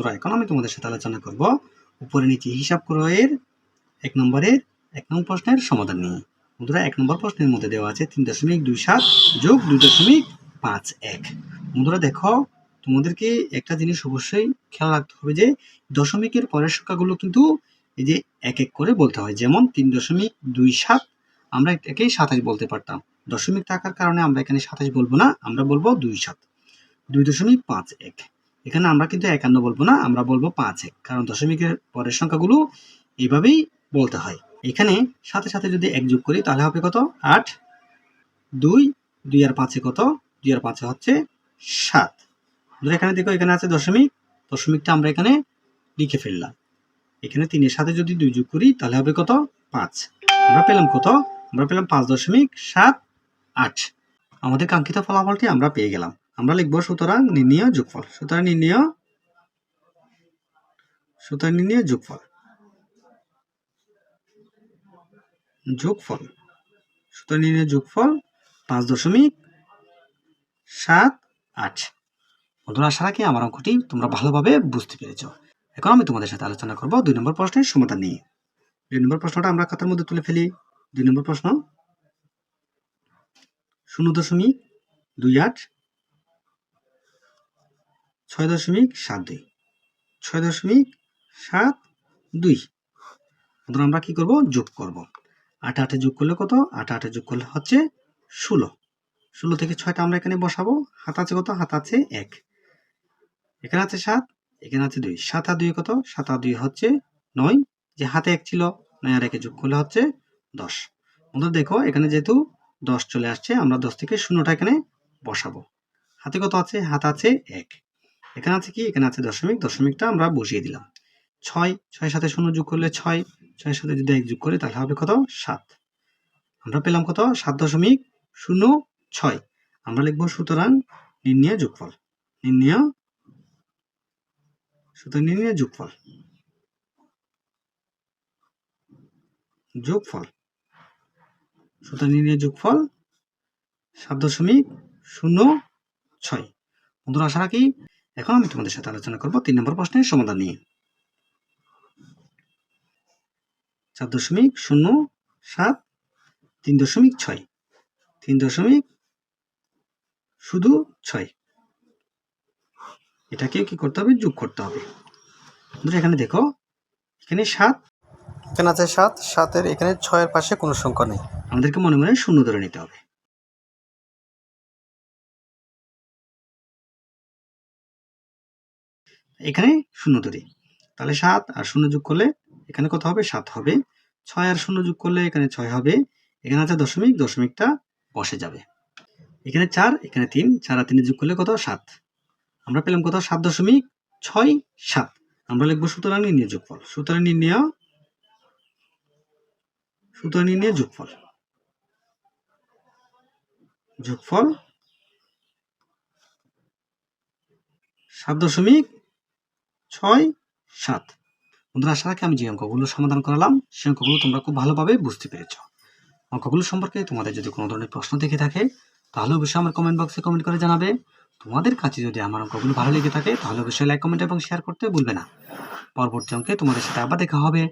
বন্ধুরা, এখন আমি তোমাদের সাথে আলোচনা করব উপরে নিচে হিসাব ক্রয়ের এক নম্বরের, এক নম্বর প্রশ্নের সমাধান নিয়ে। বন্ধুরা, এক নম্বর প্রশ্নের মধ্যে দেওয়া আছে তিন দশমিক দুই সাত যোগ দুই দশমিক পাঁচ এক। বন্ধুরা, দেখো, তোমাদেরকে একটা জিনিস অবশ্যই খেয়াল রাখতে হবে যে, দশমিকের পরের সংখ্যাগুলো কিন্তু এই যে এক এক করে বলতে হয়। যেমন তিন দশমিক দুই সাত, আমরা এটাকেই সাতাশ বলতে পারতাম। দশমিক থাকার কারণে আমরা এখানে সাতাশ বলব না, আমরা বলব দুই সাত। দুই দশমিক পাঁচ এক। এখানে আমরা কিন্তু একান্ন বলব না, আমরা বলব পাঁচ এক, কারণ দশমিকের পরের সংখ্যাগুলো এইভাবেই বলতে হয়। এখানে সাথে সাথে যদি এক যোগ করি, তাহলে হবে কত? আট, দুই দুই আর পাঁচে কত? দুই আর পাঁচে হচ্ছে সাত। ধরো এখানে দেখো, এখানে আছে দশমিক, দশমিকটা আমরা এখানে লিখে ফেললাম। এখানে তিনের সাথে যদি দুই যোগ করি, তাহলে হবে কত? পাঁচ। আমরা পেলাম কত? আমরা পেলাম পাঁচ দশমিক সাত আট। আমাদের কাঙ্ক্ষিত ফলাফলটি আমরা পেয়ে গেলাম। আমরা লিখব সুতরাং নির্ণয় যোগফল। সুতরাং নির্ণয় সুতরাং নির্ণয় যোগফল। যোগফল, সুতরাং নির্ণয় যোগফল পাঁচ দশমিক সাত আট। বন্ধুরা, আশা রাখি আমার অঙ্কটি তোমরা ভালোভাবে বুঝতে পেরেছ। এখন আমি তোমাদের সাথে আলোচনা করব দুই নম্বর প্রশ্নের সমাধান নিয়ে। দুই নম্বর প্রশ্নটা আমরা খাতার মধ্যে তুলে ফেলি। দুই নম্বর প্রশ্ন, শূন্য দশমিক দুই আট ছয় দশমিক সাত দুই। ছয় দশমিক সাত দুই। বন্ধুরা আমরা কি করব? যোগ করব। আট আটে যোগ করলে কত? আট আটে যোগ করলে হচ্ছে ষোলো। ষোলো থেকে ছয়টা আমরা এখানে বসাবো। হাত আছে কত? হাত আছে এক। এখানে আছে সাত, এখানে আছে দুই। সাত আর দুই কত? সাত আর দুই হচ্ছে নয়। যে হাতে এক ছিল, নয় আর একে যোগ করলে হচ্ছে দশ। বন্ধুরা দেখো, এখানে যেহেতু দশ চলে আসছে, আমরা দশ থেকে শূন্যটা এখানে বসাবো। হাতে কত আছে? হাত আছে এক। এখানে আছে কি? এখানে আছে দশমিক। দশমিকটা আমরা বসিয়ে দিলাম। ছয়, ছয়ের সাথে শূন্য যোগ করলে ছয়, ছয়ের সাথে যদি এক যোগ করি তাহলে হবে কত? সাত। আমরা পেলাম কত? সাত দশমিক শূন্য ছয়। আমরা লিখব সুতরাং নির্ণয় যোগফল। নির্ণয়, সুতরাং নির্ণয় যোগফল। যোগফল। সুতরাং নির্ণয় যোগফল সাত দশমিক শূন্য ছয়। বন্ধুরা, আশা রাখি এখন আমি তোমাদের সাথে আলোচনা করব তিন নম্বর প্রশ্নের সমাধান নিয়ে। চার দশমিক শূন্য সাত তিন দশমিক ছয় তিন দশমিক শুধু ছয়। এটাকে কি করতে হবে? যোগ করতে হবে। বন্ধুরা এখানে দেখো এখানে সাত। এখানে আছে সাত সাতের এখানে ছয়ের পাশে কোনো সংখ্যা নেই। আমাদেরকে মনে মনে শূন্য ধরে নিতে হবে। এখানে শূন্য ধরি। তাহলে সাত আর শূন্য যোগ করলে এখানে কত হবে? সাত হবে। ছয় আর শূন্য যোগ করলে এখানে ছয় হবে। এখানে আছে দশমিক, দশমিকটা বসে যাবে। এখানে চার, এখানে তিন, চার আর তিনে যোগ করলে কত? সাত। আমরা পেলাম কত? সাত দশমিক, ছয়, সাত। আমরা লিখব সুতরাং নির্ণয় যোগফল। সুতরাং নির্ণয় সুতরাং নির্ণয় যোগফল। যোগফল সাত দশমিক ছয় সাত। বন্ধুরা, আশা রাখি আমি যে অঙ্কগুলো সমাধান করালাম সেই অঙ্কগুলো তোমরা খুব ভালোভাবে বুঝতে পেরেছ। অঙ্কগুলো সম্পর্কে তোমাদের যদি কোনো ধরনের প্রশ্ন থেকে থাকে, তাহলে অবশ্যই আমার কমেন্ট বক্সে কমেন্ট করে জানাবে। তোমাদের কাছে যদি আমার অঙ্কগুলো ভালো লেগে থাকে, তাহলে অবশ্যই লাইক কমেন্ট এবং শেয়ার করতে ভুলবে না। পরবর্তী অঙ্কে তোমাদের সাথে আবার দেখা হবে।